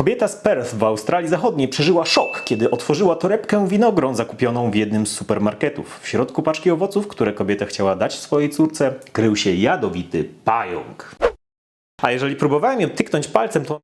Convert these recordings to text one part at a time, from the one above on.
Kobieta z Perth w Australii Zachodniej przeżyła szok, kiedy otworzyła torebkę winogron zakupioną w jednym z supermarketów. W środku paczki owoców, które kobieta chciała dać swojej córce, krył się jadowity pająk. A jeżeli próbowałem ją tyknąć palcem, to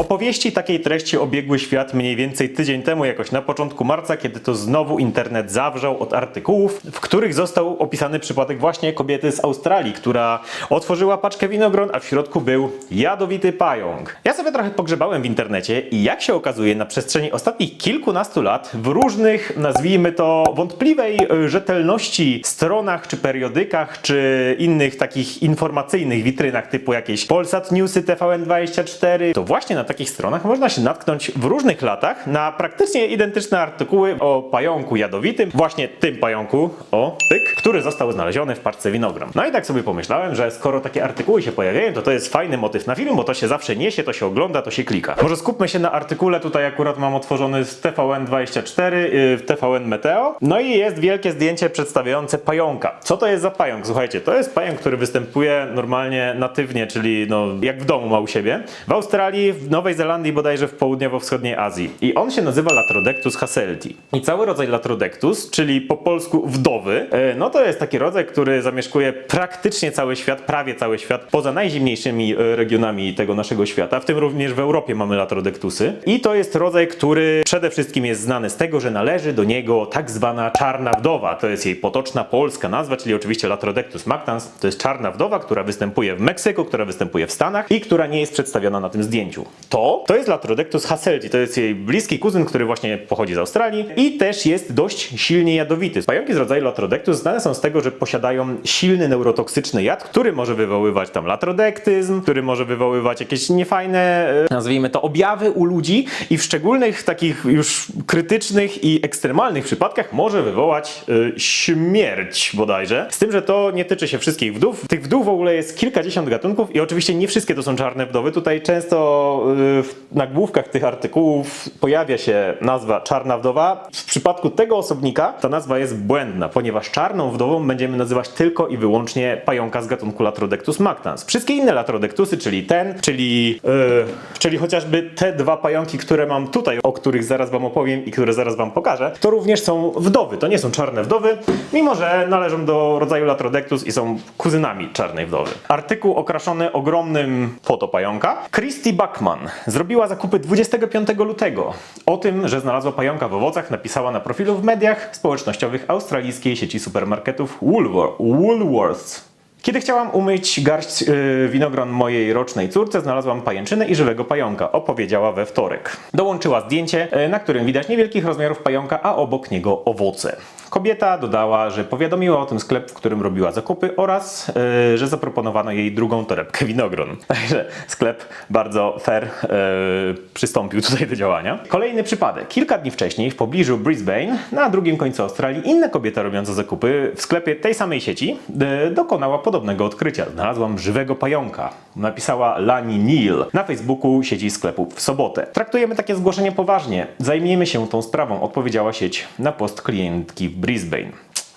Opowieści takiej treści obiegły świat mniej więcej tydzień temu, jakoś na początku marca, kiedy to znowu internet zawrzał od artykułów, w których został opisany przypadek właśnie kobiety z Australii, która otworzyła paczkę winogron, a w środku był jadowity pająk. Ja sobie trochę pogrzebałem w internecie i jak się okazuje, na przestrzeni ostatnich kilkunastu lat w różnych, nazwijmy to, wątpliwej e, rzetelności stronach, czy periodykach, czy innych takich informacyjnych witrynach typu jakieś Polsat Newsy, TVN24, to właśnie na takich stronach można się natknąć w różnych latach na praktycznie identyczne artykuły o pająku jadowitym, właśnie tym pająku, o, tyk, który został znaleziony w paczce winogron. No i tak sobie pomyślałem, że skoro takie artykuły się pojawiają, to to jest fajny motyw na film, bo to się zawsze niesie, to się ogląda, to się klika. Może skupmy się na artykule, tutaj akurat mam otworzony z TVN24, yy, w TVN Meteo. No i jest wielkie zdjęcie przedstawiające pająka. Co to jest za pająk? Słuchajcie, to jest pająk, który występuje normalnie natywnie, czyli no, jak w domu ma u siebie. W Australii, w Nowej Zelandii, bodajże w południowo-wschodniej Azji. I on się nazywa Latrodectus hasselti. I cały rodzaj Latrodectus, czyli po polsku wdowy, e, no to jest taki rodzaj, który zamieszkuje praktycznie cały świat, prawie cały świat, poza najzimniejszymi e, regionami tego naszego świata. W tym również w Europie mamy Latrodectusy. I to jest rodzaj, który przede wszystkim jest znany z tego, że należy do niego tak zwana czarna wdowa. To jest jej potoczna polska nazwa, czyli oczywiście Latrodectus mactans. To jest czarna wdowa, która występuje w Meksyku, która występuje w Stanach i która nie jest przedstawiona na tym zdjęciu. To, to jest Latrodectus hasselti. To jest jej bliski kuzyn, który właśnie pochodzi z Australii i też jest dość silnie jadowity. Pająki z rodzaju Latrodectus znane są z tego, że posiadają silny neurotoksyczny jad, który może wywoływać tam latrodektyzm, który może wywoływać jakieś niefajne, e, nazwijmy to, objawy u ludzi i w szczególnych takich już krytycznych i ekstremalnych przypadkach może wywołać e, śmierć bodajże. Z tym, że to nie tyczy się wszystkich wdów. Tych wdów w ogóle jest kilkadziesiąt gatunków i oczywiście nie wszystkie to są czarne wdowy. Tutaj często w nagłówkach tych artykułów pojawia się nazwa czarna wdowa. W przypadku tego osobnika ta nazwa jest błędna, ponieważ czarną wdową będziemy nazywać tylko i wyłącznie pająka z gatunku Latrodectus mactans. Wszystkie inne Latrodectusy, czyli ten, czyli, yy, czyli chociażby te dwa pająki, które mam tutaj, o których zaraz wam opowiem i które zaraz wam pokażę, to również są wdowy. To nie są czarne wdowy, mimo że należą do rodzaju Latrodectus i są kuzynami czarnej wdowy. Artykuł okraszony ogromnym fotopająka. Christy Bachman zrobiła zakupy 25 lutego. O tym, że znalazła pająka w owocach, napisała na profilu w mediach społecznościowych australijskiej sieci supermarketów Woolwor- Woolworths. Kiedy chciałam umyć garść yy, winogron mojej rocznej córce, znalazłam pajęczynę i żywego pająka, opowiedziała we wtorek. Dołączyła zdjęcie, yy, na którym widać niewielkich rozmiarów pająka, a obok niego owoce. Kobieta dodała, że powiadomiła o tym sklep, w którym robiła zakupy oraz yy, że zaproponowano jej drugą torebkę winogron. Także sklep bardzo fair yy, przystąpił tutaj do działania. Kolejny przypadek. Kilka dni wcześniej w pobliżu Brisbane, na drugim końcu Australii, inna kobieta robiąca zakupy w sklepie tej samej sieci yy, dokonała podobnego odkrycia. Znalazłam żywego pająka. Napisała Lani Neal na Facebooku sieci sklepów w sobotę. Traktujemy takie zgłoszenie poważnie. Zajmiemy się tą sprawą, odpowiedziała sieć na post klientki w Brisbane.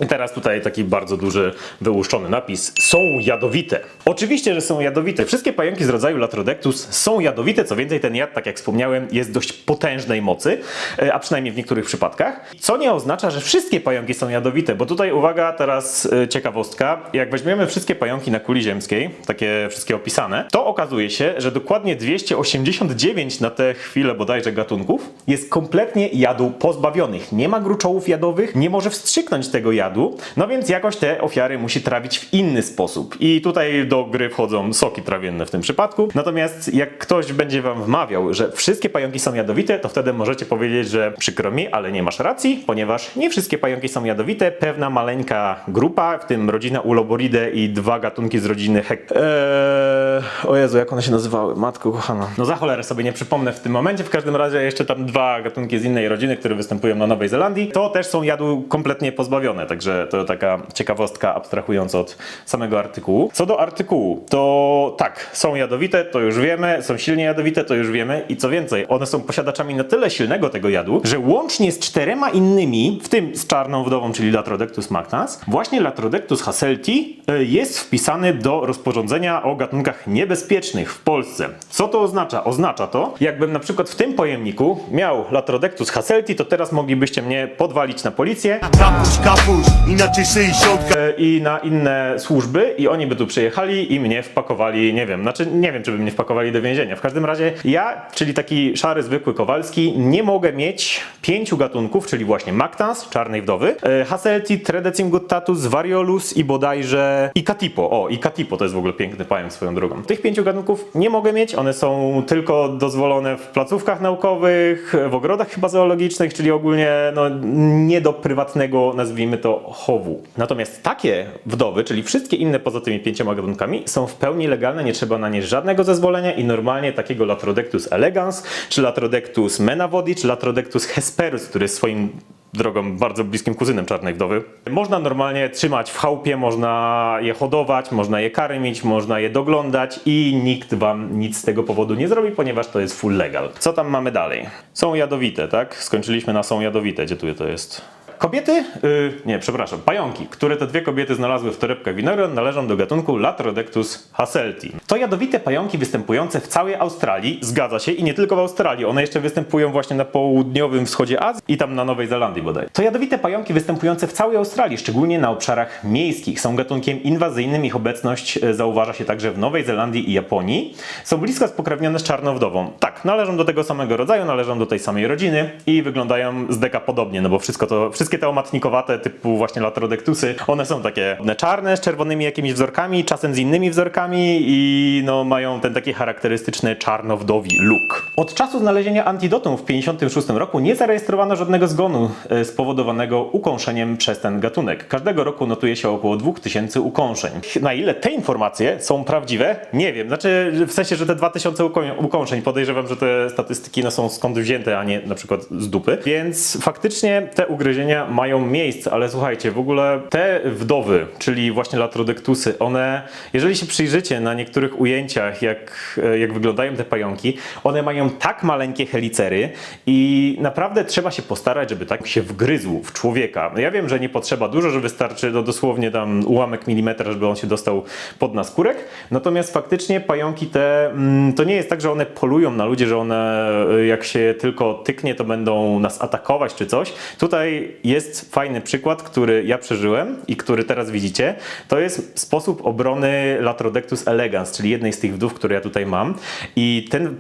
Teraz tutaj taki bardzo duży, wyłuszczony napis. Są jadowite. Oczywiście, że są jadowite. Wszystkie pająki z rodzaju Latrodectus są jadowite. Co więcej, ten jad, tak jak wspomniałem, jest dość potężnej mocy, e, a przynajmniej w niektórych przypadkach. Co nie oznacza, że wszystkie pająki są jadowite, bo tutaj uwaga, teraz e, ciekawostka. Jak weźmiemy wszystkie pająki na kuli ziemskiej, takie wszystkie opisane, to okazuje się, że dokładnie 289 na tę chwilę bodajże gatunków jest kompletnie jadu pozbawionych. Nie ma gruczołów jadowych, nie może wstrzyknąć tego jadu, no więc jakoś te ofiary musi trawić w inny sposób. I tutaj do gry wchodzą soki trawienne w tym przypadku. Natomiast jak ktoś będzie wam wmawiał, że wszystkie pająki są jadowite, to wtedy możecie powiedzieć, że przykro mi, ale nie masz racji, ponieważ nie wszystkie pająki są jadowite. Pewna maleńka grupa, w tym rodzina Uloboridae i dwa gatunki z rodziny Hek... Eee o Jezu, jak one się nazywały? Matko kochana. No za cholerę sobie nie przypomnę w tym momencie. W każdym razie jeszcze tam dwa gatunki z innej rodziny, które występują na Nowej Zelandii. To też są jadu kompletnie pozbawione, także to taka ciekawostka abstrahując od samego artykułu. Co do artykułu, to tak, są jadowite, to już wiemy, są silnie jadowite, to już wiemy i co więcej, one są posiadaczami na tyle silnego tego jadu, że łącznie z czterema innymi, w tym z czarną wdową, czyli Latrodectus magnas, właśnie Latrodectus hasselti e, jest wpisany do rozporządzenia o gatunkach niebezpiecznych w Polsce. Co to oznacza? Oznacza to, jakbym na przykład w tym pojemniku miał Latrodectus hasselti, to teraz moglibyście mnie podwalić na policję Kapuś, kapuś, inaczej 60 e, i na inne służby i oni by tu przyjechali i mnie wpakowali, nie wiem, znaczy nie wiem, czy by mnie wpakowali do więzienia. W każdym razie ja, czyli taki szary, zwykły Kowalski, nie mogę mieć pięciu gatunków, czyli właśnie Mactans, czarnej wdowy, e, Hasselti, Tredecim guttatus, Variolus i bodajże Ikatipo. O, Ikatipo to jest w ogóle piękny pająk swoją drogą. Tych pięciu gatunków nie mogę mieć, one są tylko dozwolone w placówkach naukowych, w ogrodach chyba zoologicznych, czyli ogólnie no, nie do prywatnego, nazwijmy to, chowu. Natomiast takie wdowy, czyli wszystkie inne poza tymi pięcioma gatunkami, są w pełni legalne, nie trzeba na nie żadnego zezwolenia i normalnie takiego Latrodectus elegans, czy Latrodectus menavodi, czy Latrodectus hesperus, który jest swoim drogą bardzo bliskim kuzynem czarnej wdowy. Można normalnie trzymać w chałupie, można je hodować, można je karmić, można je doglądać i nikt wam nic z tego powodu nie zrobi, ponieważ to jest full legal. Co tam mamy dalej? Są jadowite, tak? Skończyliśmy na są jadowite. Gdzie tu to jest? Kobiety, yy, nie, przepraszam, pająki, które te dwie kobiety znalazły w torebkach winogron, należą do gatunku Latrodectus hasselti. To jadowite pająki występujące w całej Australii, zgadza się, i nie tylko w Australii, one jeszcze występują właśnie na południowym wschodzie Azji i tam na Nowej Zelandii bodaj. To jadowite pająki występujące w całej Australii, szczególnie na obszarach miejskich. Są gatunkiem inwazyjnym, ich obecność e, zauważa się także w Nowej Zelandii i Japonii. Są blisko spokrewnione z czarnowdową. Tak, należą do tego samego rodzaju, należą do tej samej rodziny i wyglądają z deka podobnie, no bo wszystko to, wszystkie te omatnikowate typu właśnie latrodektusy, one są takie czarne z czerwonymi jakimiś wzorkami, czasem z innymi wzorkami i no mają ten taki charakterystyczny czarnowdowi look. Od czasu znalezienia antidotum w 1956 roku nie zarejestrowano żadnego zgonu e, spowodowanego ukąszeniem przez ten gatunek. Każdego roku notuje się około 2000 ukąszeń. Na ile te informacje są prawdziwe? Nie wiem. Znaczy w sensie, że te 2000 uko- ukąszeń, podejrzewam, że te statystyki no, są skąd wzięte, a nie na przykład z dupy. Więc faktycznie te ugryzienia mają miejsce, ale słuchajcie, w ogóle te wdowy, czyli właśnie latrodektusy, one, jeżeli się przyjrzycie na niektórych ujęciach, jak, jak wyglądają te pająki, one mają tak maleńkie helicery i naprawdę trzeba się postarać, żeby tak się wgryzł w człowieka. Ja wiem, że nie potrzeba dużo, że wystarczy no, dosłownie tam ułamek milimetra, żeby on się dostał pod naskórek, natomiast faktycznie pająki te, mm, to nie jest tak, że one polują na ludzi, że one y, jak się tylko tyknie, to będą nas atakować czy coś. Tutaj jest fajny przykład, który ja przeżyłem i który teraz widzicie. To jest sposób obrony Latrodectus elegans, czyli jednej z tych wdów, które ja tutaj mam. I ten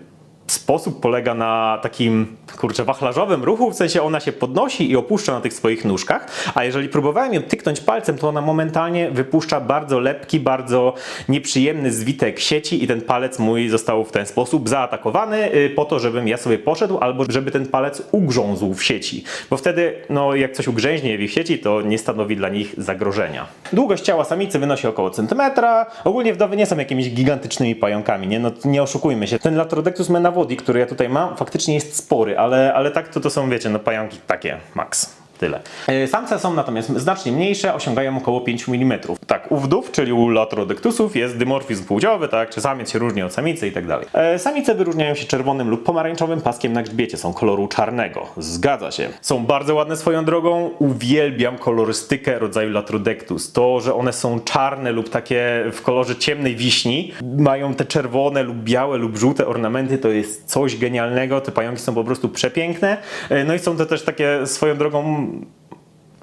sposób polega na takim, kurczę, wachlarzowym ruchu, w sensie ona się podnosi i opuszcza na tych swoich nóżkach, a jeżeli próbowałem ją tyknąć palcem, to ona momentalnie wypuszcza bardzo lepki, bardzo nieprzyjemny zwitek sieci i ten palec mój został w ten sposób zaatakowany y, po to, żebym ja sobie poszedł albo żeby ten palec ugrzązł w sieci, bo wtedy, no jak coś ugrzęźnie w ich sieci, to nie stanowi dla nich zagrożenia. Długość ciała samicy wynosi około centymetra, ogólnie wdowy nie są jakimiś gigantycznymi pająkami, nie, no nie oszukujmy się. Ten Latrodectus menavodi, który ja tutaj mam, faktycznie jest spory, ale, ale tak to to są, wiecie, no pająki takie, max. Tyle. E, Samce są natomiast znacznie mniejsze, osiągają około 5 mm. Tak, u wdów, czyli u latrodektusów jest dymorfizm płciowy, tak, czy samiec się różni od samicy i tak dalej. E, Samice wyróżniają się czerwonym lub pomarańczowym paskiem na grzbiecie, są koloru czarnego. Zgadza się. Są bardzo ładne swoją drogą, uwielbiam kolorystykę rodzaju latrodectus. To, że one są czarne lub takie w kolorze ciemnej wiśni, mają te czerwone lub białe lub żółte ornamenty, to jest coś genialnego, te pająki są po prostu przepiękne. E, No i są to też takie swoją drogą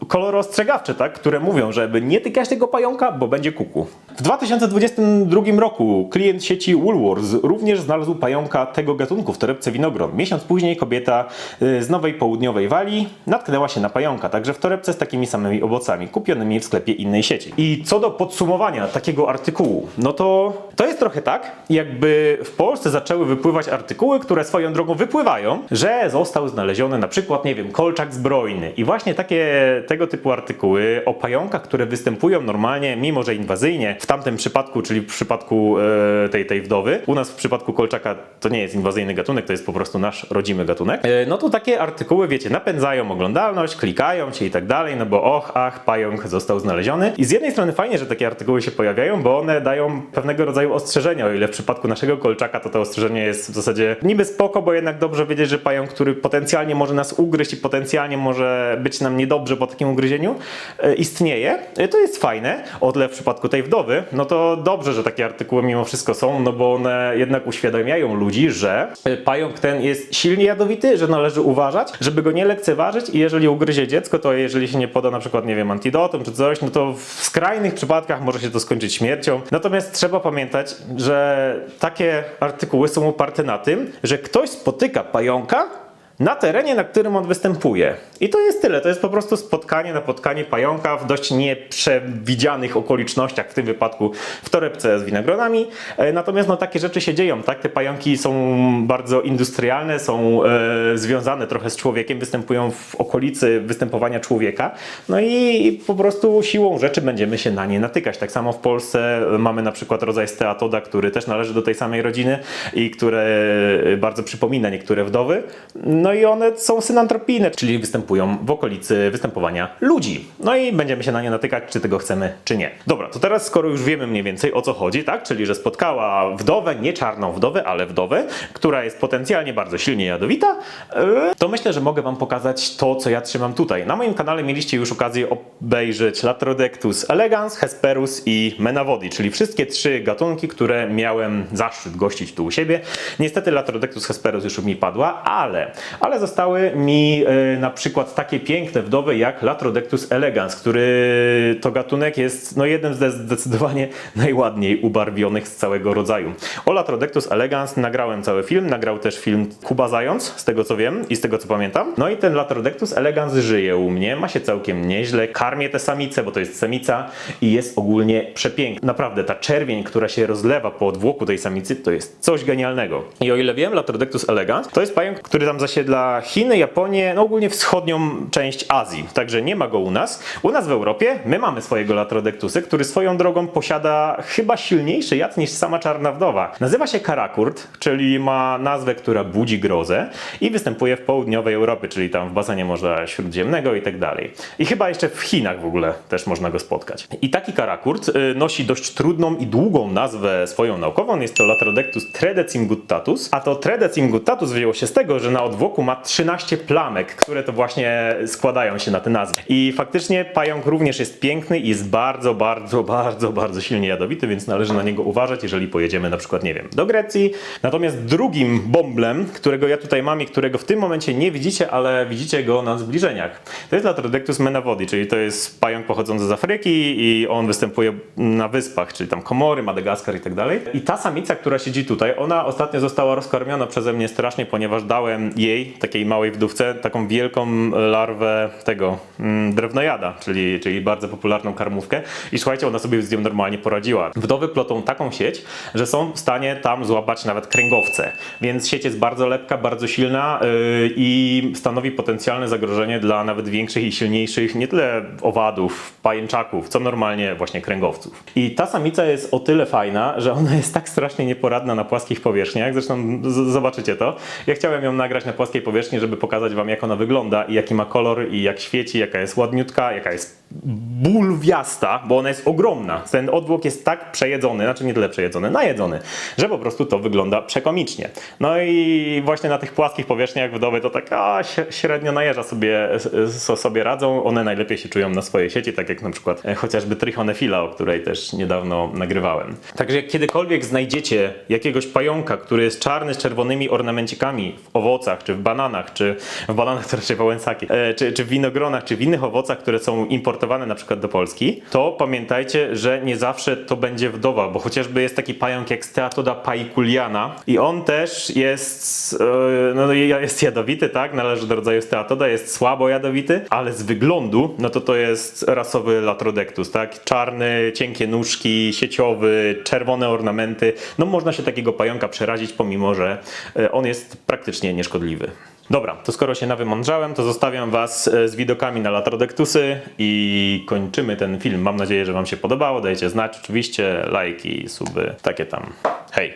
kolory ostrzegawcze, tak? które mówią, żeby nie tykać tego pająka, bo będzie kuku. W 2022 roku klient sieci Woolworths również znalazł pająka tego gatunku w torebce winogron. Miesiąc później kobieta y, z Nowej Południowej Walii natknęła się na pająka, także w torebce z takimi samymi owocami, kupionymi w sklepie innej sieci. I co do podsumowania takiego artykułu, no to to jest trochę tak, jakby w Polsce zaczęły wypływać artykuły, które swoją drogą wypływają, że został znaleziony na przykład, nie wiem, kolczak zbrojny. I właśnie takie tego typu artykuły o pająkach, które występują normalnie, mimo że inwazyjnie, w tamtym przypadku, czyli w przypadku e, tej, tej wdowy, u nas w przypadku kolczaka to nie jest inwazyjny gatunek, to jest po prostu nasz rodzimy gatunek, e, no to takie artykuły, wiecie, napędzają oglądalność, klikają cię i tak dalej, no bo och, ach, pająk został znaleziony. I z jednej strony fajnie, że takie artykuły się pojawiają, bo one dają pewnego rodzaju ostrzeżenia, o ile w przypadku naszego kolczaka to to ostrzeżenie jest w zasadzie niby spoko, bo jednak dobrze wiedzieć, że pająk, który potencjalnie może nas ugryźć i potencjalnie może być nam niedobrze po takim ugryzieniu, e, istnieje. To jest fajne. O tyle w przypadku tej wdowy, no to dobrze, że takie artykuły mimo wszystko są, no bo one jednak uświadamiają ludzi, że e, pająk ten jest silnie jadowity, że należy uważać, żeby go nie lekceważyć i jeżeli ugryzie dziecko, to jeżeli się nie poda na przykład, nie wiem, antidotum czy coś, no to w skrajnych przypadkach może się to skończyć śmiercią. Natomiast trzeba pamiętać, że takie artykuły są oparte na tym, że ktoś spotyka pająka na terenie, na którym on występuje. I to jest tyle. To jest po prostu spotkanie, napotkanie pająka w dość nieprzewidzianych okolicznościach, w tym wypadku w torebce z winogronami. E, Natomiast no, takie rzeczy się dzieją. Tak? Te pająki są bardzo industrialne, są e, związane trochę z człowiekiem, występują w okolicy występowania człowieka. No i po prostu siłą rzeczy będziemy się na nie natykać. Tak samo w Polsce mamy na przykład rodzaj steatoda, który też należy do tej samej rodziny i które bardzo przypomina niektóre wdowy. No i one są synantropijne, czyli występują w okolicy występowania ludzi. No i będziemy się na nie natykać, czy tego chcemy, czy nie. Dobra, to teraz skoro już wiemy mniej więcej o co chodzi, tak? Czyli, że spotkała wdowę, nie czarną wdowę, ale wdowę, która jest potencjalnie bardzo silnie jadowita, yy, to myślę, że mogę wam pokazać to, co ja trzymam tutaj. Na moim kanale mieliście już okazję obejrzeć Latrodectus elegans, Hesperus i Menavodi, czyli wszystkie trzy gatunki, które miałem zaszczyt gościć tu u siebie. Niestety Latrodectus hesperus już mi padła, ale, ale zostały mi e, na przykład takie piękne wdowy jak Latrodectus elegans, który to gatunek jest no, jednym z zdecydowanie najładniej ubarwionych z całego rodzaju. O Latrodectus elegans nagrałem cały film, nagrał też film Kuba Zając, z tego co wiem i z tego co pamiętam. No i ten Latrodectus elegans żyje u mnie, ma się całkiem nieźle, karmię te samice, bo to jest samica i jest ogólnie przepiękna. Naprawdę ta czerwień, która się rozlewa po odwłoku tej samicy, to jest coś genialnego. I o ile wiem, Latrodectus elegans to jest pająk, który tam zasiedla Chiny, Japonię, no ogólnie wschodnią część Azji. Także nie ma go u nas. U nas w Europie my mamy swojego Latrodectusy, który swoją drogą posiada chyba silniejszy jad niż sama czarna wdowa. Nazywa się karakurt, czyli ma nazwę, która budzi grozę i występuje w południowej Europie, czyli tam w basenie Morza Śródziemnego i tak dalej. I chyba jeszcze w Chinach w ogóle też można go spotkać. I taki karakurt y, nosi dość trudną i długą nazwę swoją naukową. Jest to Latrodectus tredecimguttatus, a to tredecimguttatus wzięło się z tego, że na odwłoku ma 13 plamek, które to właśnie składają się na tę nazwę. I faktycznie pająk również jest piękny i jest bardzo, bardzo, bardzo, bardzo silnie jadowity, więc należy na niego uważać, jeżeli pojedziemy na przykład, nie wiem, do Grecji. Natomiast drugim bąblem, którego ja tutaj mam i którego w tym momencie nie widzicie, ale widzicie go na zbliżeniach, to jest Latrodectus menavodi, czyli to jest pająk pochodzący z Afryki i on występuje na wyspach, czyli tam Komory, Madagaskar i tak dalej. I ta samica, która siedzi tutaj, ona ostatnio została rozkarmiona przeze mnie strasznie, ponieważ dałem jej, takiej małej wdówce, taką wielką larwę tego mm, drewnojada, czyli, czyli bardzo popularną karmówkę. I słuchajcie, ona sobie z nią normalnie poradziła. Wdowy plotą taką sieć, że są w stanie tam złapać nawet kręgowce. Więc sieć jest bardzo lepka, bardzo silna yy, i stanowi potencjalne zagrożenie dla nawet większych i silniejszych nie tyle owadów, pajęczaków, co normalnie właśnie kręgowców. I ta samica jest o tyle fajna, że ona jest tak strasznie nieporadna na płaskich powierzchniach, zresztą zobaczycie to. Ja chciałem ją nagrać na płaskiej powierzchni, żeby pokazać wam jak ona wygląda i jaki ma kolor i jak świeci, jaka jest ładniutka, jaka jest bulwiasta, bo ona jest ogromna. Ten odwłok jest tak przejedzony, znaczy nie tyle przejedzony, najedzony, że po prostu to wygląda przekomicznie. No i właśnie na tych płaskich powierzchniach wdowy to tak a, śre- średnio na jeża sobie, so, sobie radzą. One najlepiej się czują na swojej sieci, tak jak na przykład e, chociażby Trichonefila, o której też niedawno nagrywałem. Także jak kiedykolwiek znajdziecie jakiegoś pająka, który jest czarny z czerwonymi ornamencikami w owocach, czy w bananach, czy w bananach to raczej wałęsaki, e, czy, czy w winogronach, czy w innych owocach, które są importowane na przykład do Polski, to pamiętajcie, że nie zawsze to będzie wdowa, bo chociażby jest taki pająk jak Steatoda paiculiana i on też jest, e, no jest jadowity, tak, należy do rodzaju Steatoda, jest słabo jadowity, ale z wyglądu, no to to jest rasowy Latrodectus, tak, czarny, cienkie nóżki, sieciowy, czerwone ornamenty, no można się takiego pająka przerazić, pomimo, że e, on jest praktycznie nieszkodliwy. Dobra, to skoro się nawymądrzałem, to zostawiam Was e, z widokami na Latrodektusy i kończymy ten film. Mam nadzieję, że Wam się podobało. Dajcie znać oczywiście, lajki, suby, takie tam. Hej!